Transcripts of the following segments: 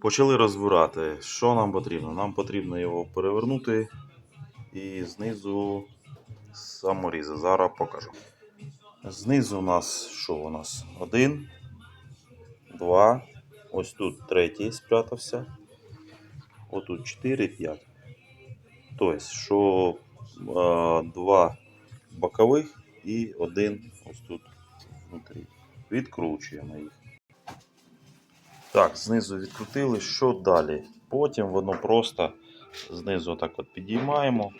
Почали розбирати. Що нам потрібно? Нам потрібно його перевернути і знизу саморізи. Зараз покажу. Знизу у нас що у нас? Один, два. Ось тут третій спрятався. Отут 4, 5. Тобто, що е, два бокових і один ось тут внутрі. Відкручуємо їх. Так, знизу відкрутили. Що далі? Потім воно просто знизу так от підіймаємо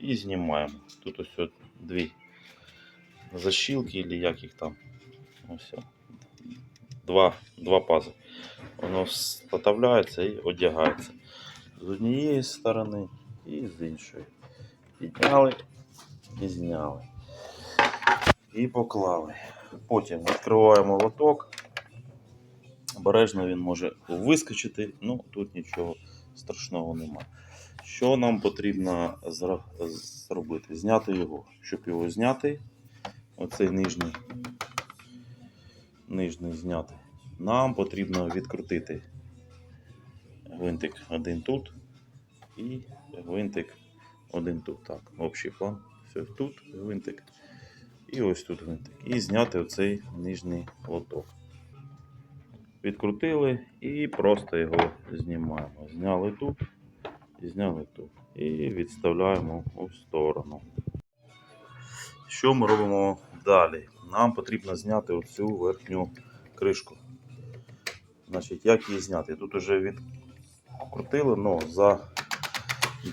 і знімаємо. Тут ось от дві защілки, або як їх там. Ось. Два, два пази. Воно вставляється і одягається. З однієї сторони і з іншої. Підняли і зняли. І поклали. Потім відкриваємо лоток. Обережно він може вискочити, ну тут нічого страшного немає. Що нам потрібно зробити? Зняти його. Щоб його зняти, оцей нижній, нижній зняти, нам потрібно відкрутити гвинтик один тут і гвинтик один тут. Так, общий план. Все тут гвинтик. І ось тут гвинтик. І зняти оцей нижній лоток. Відкрутили і просто його знімаємо. Зняли тут і зняли тут. І відставляємо у сторону. Що ми робимо далі? Нам потрібно зняти оцю верхню кришку. Значить, як її зняти? Тут вже відкрутили, але за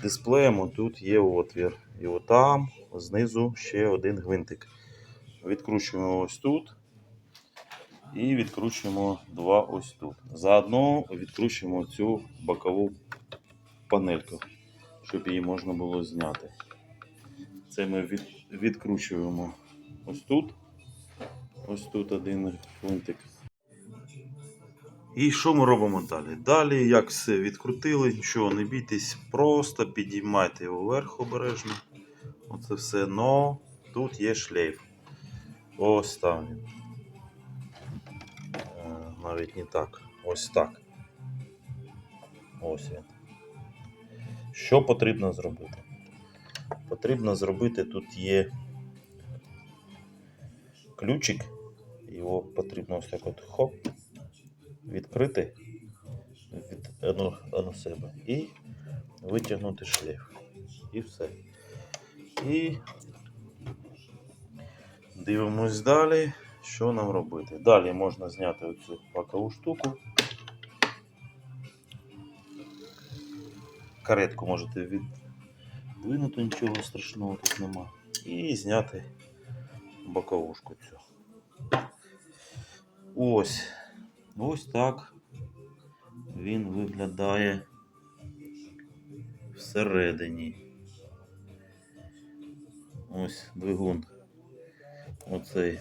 дисплеєм тут є отвір. І отам знизу ще один гвинтик. Відкручуємо ось тут. І відкручуємо два ось тут. Заодно відкручуємо цю бокову панельку, щоб її можна було зняти. Це ми від, відкручуємо ось тут. Ось тут один гвинтик. І що ми робимо далі? Далі, як все відкрутили, нічого не бійтесь, просто підіймайте його вверх обережно. Оце все. Но тут є шлейф. Ось там він. Навіть не так. Ось так. Ось він. Що потрібно зробити? Потрібно зробити тут є ключик. Його потрібно ось так от хоп, відкрити від ану, ану себе і витягнути шлейф. І все. І дивимось далі, що нам робити. Далі можна зняти оцю пакову штуку. Каретку можете віддвинути, нічого страшного тут нема. І зняти боковушку цю. Ось. Ось так він виглядає всередині. Ось двигун. Оцей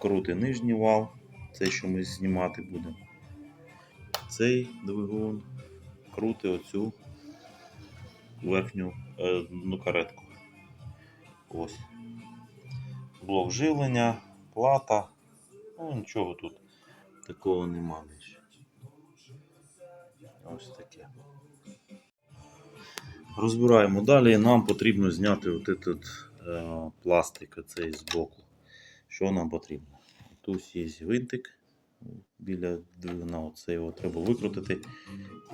крутий нижній вал, цей, що ми знімати будемо. Цей двигун крутить оцю верхню е, ну, каретку. Ось. Блок живлення, плата. Ну, нічого тут такого нема більше. Ось таке. Розбираємо далі. Нам потрібно зняти от этот, е, пластик оцей з боку. Що нам потрібно? Тут є гвинтик біля двигуна, оце його треба викрутити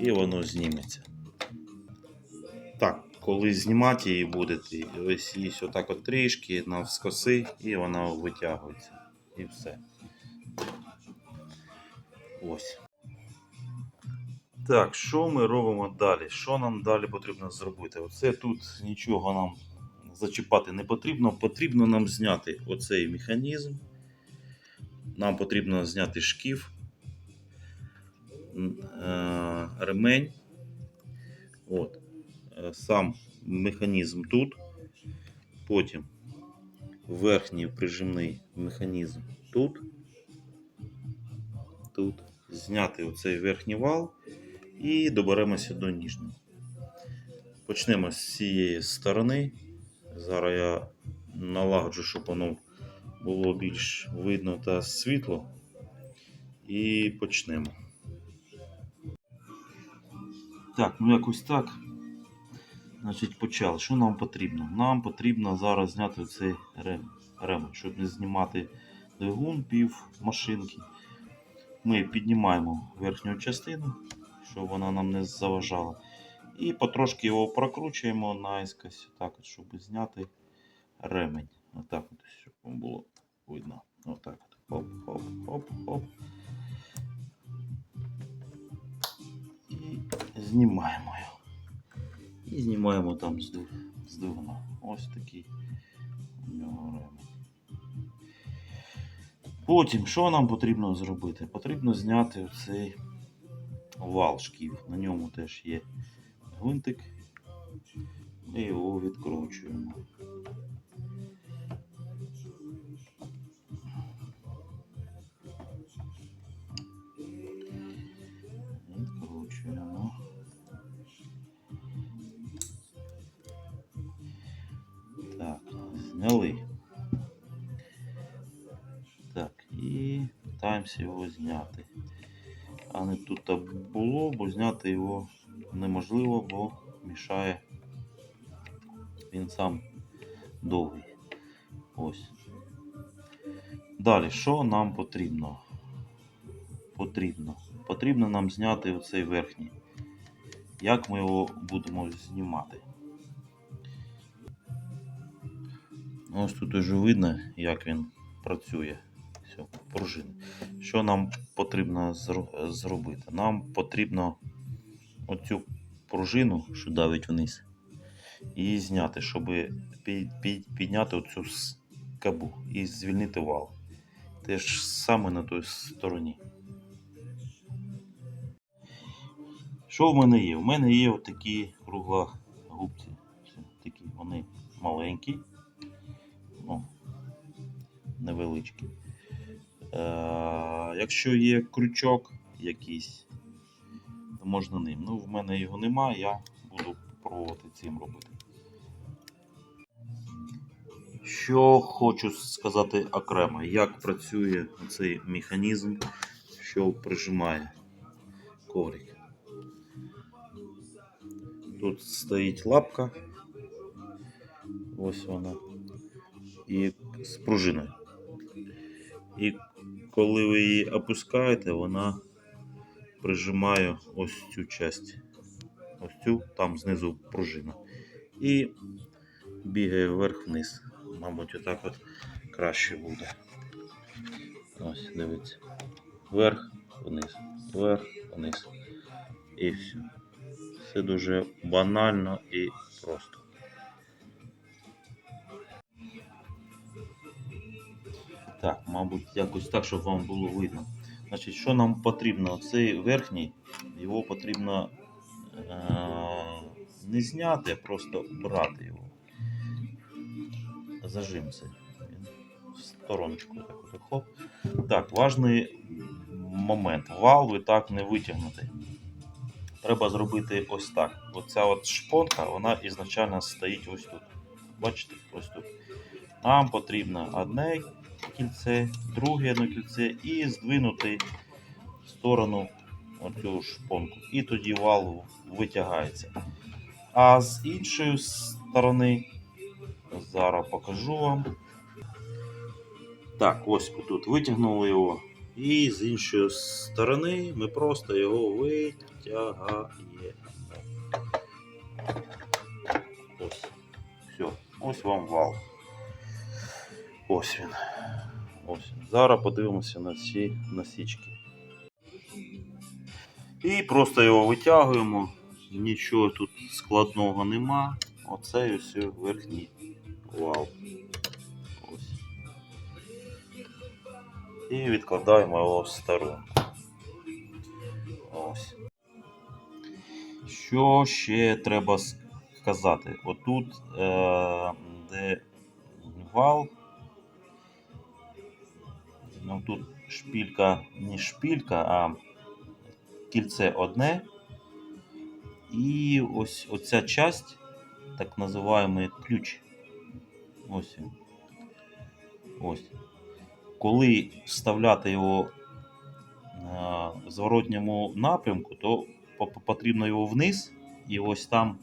і воно зніметься. Так, коли знімати її будете, ось її отак от трішки навскоси і вона витягується. І все. Ось. Так, що ми робимо далі? Що нам далі потрібно зробити? Оце тут нічого нам зачіпати не потрібно. Потрібно нам зняти оцей механізм. Нам потрібно зняти шкіф, е, ремень. От. Е, Сам механізм тут. Потім верхній прижимний механізм тут. Тут. Зняти оцей верхній вал і доберемося до ніжнього. Почнемо з цієї сторони. Зараз я налагоджу, щоб воно було більш видно та світло. І почнемо. Так, ну якось так. Значить, почали. Що нам потрібно? Нам потрібно зараз зняти цей рем, щоб не знімати двигун пів машинки. Ми піднімаємо верхню частину, щоб вона нам не заважала. І потрошки його прокручуємо наискось, так щоб зняти ремень. Отак от, щоб було видно. Отак от. Хоп. І знімаємо його. І знімаємо там з двигуна. Ось такий у нього ремень. Потім, що нам потрібно зробити? Потрібно зняти цей вал шків. На ньому теж є гвинтик. Ми його. Відкручуємо. І питаємося його зняти. А не тут було, бо зняти його неможливо, бо мішає він сам довгий. Ось. Далі, що нам потрібно? Потрібно. Потрібно нам зняти оцей верхній. Як ми його будемо знімати? Ось тут уже видно, як він працює. Все, пружини. Що нам потрібно зробити? Нам потрібно оцю пружину, що давить вниз, і зняти, щоб підняти оцю скабу і звільнити вал. Те ж саме на той стороні. Що в мене є? У мене є отакі круглогубці. Це Такі вони маленькі, ну, невеличкі. Е, якщо є крючок якийсь, то можна ним. Ну, в мене його немає, я буду пробувати цим робити. Що хочу сказати окремо, як працює цей механізм, що прижимає коврик. Тут стоїть лапка, ось вона, і з пружиною. І коли ви її опускаєте, вона прижимає ось цю часть. Ось цю, там знизу пружина. І бігає вверх-вниз. Мабуть, отак от краще буде. Ось, дивіться. Вверх, вниз, вверх, вниз. І все. Все дуже банально і просто. Так, мабуть, якось так, щоб вам було видно. Значить, що нам потрібно? Цей верхній, його потрібно е- не зняти, а просто брати його. Зажим це. Він в стороночку так от хоп. Так, важний момент. Вал ви так не витягнете. Треба зробити ось так. Оця от шпонка, вона ізначально стоїть ось тут. Бачите, ось тут. Нам потрібно одне кільце, друге одне кільце і здвинути в сторону оцю шпонку. І тоді вал витягається. А з іншої сторони, зараз покажу вам. Так, ось тут витягнули його. І з іншої сторони ми просто його витягаємо. Ось. Все. Ось вам вал. Ось він. Ось. Зараз подивимося на ці насічки. І просто його витягуємо. Нічого тут складного нема. Оце і ось верхній вал. Ось. І відкладаємо його в сторону. Ось. Що ще треба сказати? Отут, е, де вал, ну тут шпілька, не шпілька, а кільце одне. І ось оця часть, так називаємо ключ. Ось. Ось. Коли вставляти його на зворотньому напрямку, то по- по- потрібно його вниз, і ось там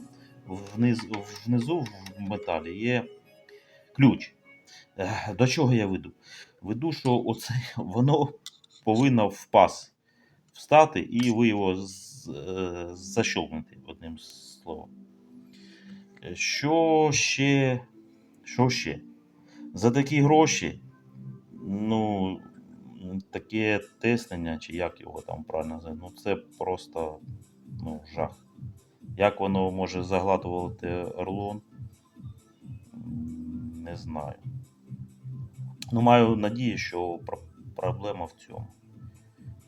вниз, внизу в металі є ключ. До чого я веду? Веду, що оце воно повинно в паз встати, і ви його е, одним словом. Е, Що ще? Що ще? За такі гроші, ну, таке теснення, чи як його там правильно називати, ну це просто ну, жах. Як воно може заглатувати орлон? Не знаю. Ну, маю надію, що про- проблема в цьому.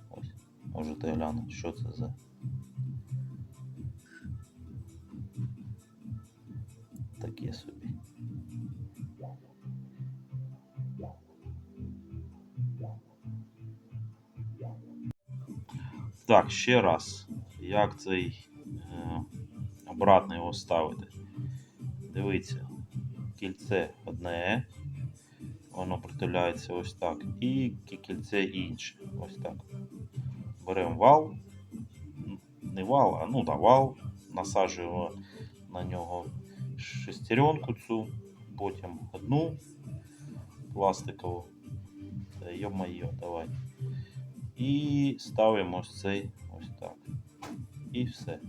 Ось, можете глянути, що це за. Таке собі. Так, ще раз. Як цей е, обратно його ставити? Дивіться, кільце одне, воно притуляється ось так. І кі- кільце інше. Ось так. Беремо вал. Не вал, а ну да, вал. Насаджуємо на нього шестеренку цю, потім одну пластикову. Це йо-моє, давай. І ставимо ось цей ось так. І все.